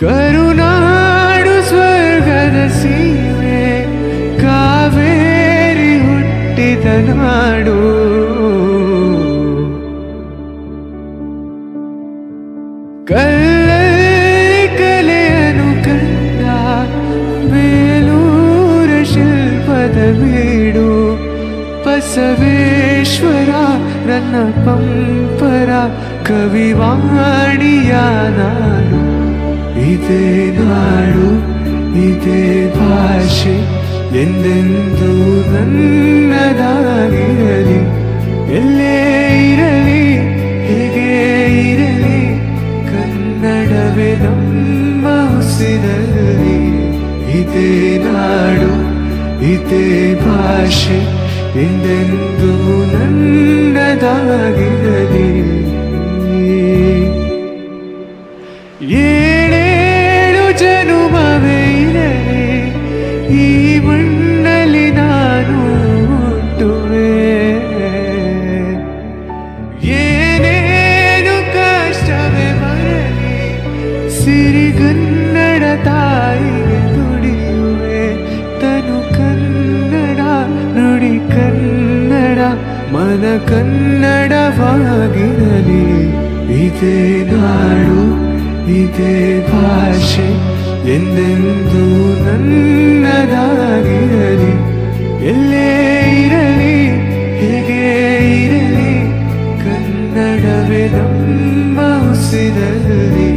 ಕರುನಾಡು ಸ್ವರ್ಗದ ಸೀಮೆ ಕಾವೇರಿ ಹುಟ್ಟಿದ ನಾಡು. ಬೇಲೂರ ಶಿಲ್ಪದ ನನ್ನ ಪಂಪರ ಕವಿವಾಣಿಯ ನಾಡು ಇದೇ ನಾಡು ಇದೇ ಭಾಷೆ, ಎಂದೆಂದು ನನ್ನದಾಗಿರಲಿ. ಎಲ್ಲೇ ಇರಲಿ, ಹೇಗೆ ಇರಲಿ, ಕನ್ನಡವೇ ನಮ್ಮ ಉಸಿರಲಿ ಇದೇ ನಾಡು ಇದೇ ಭಾಷೆ, ಎಂದೆಂದು ನನ್ನದಾಗಿರಲಿ ಮಣ್ಣಲ್ಲಿ ನಾನು ಹುಟ್ಟುವೆ ಏನೇನು ಕಷ್ಟವೇ ಬರಲಿ ಸಿರಿಗನ್ನಡ ತಾಯಿಗೆ ದುಡಿಯುವೆ. ತನು ಕನ್ನಡ, ನುಡಿ ಕನ್ನಡ, ಮನ ಕನ್ನಡವಾಗಿರಲಿ ಇದೇ ನಾಡು, ಇದೇ ಭಾಷೆ, ಎಂದೆಂದು ನನ್ನದಾಗಿರಲಿ ಎಲ್ಲೇ ಇರಲಿ ಹೇಗೆ ಇರಲಿ ಕನ್ನಡವೇ ನಮ್ಮ ಉಸಿರಲ್ಲಿ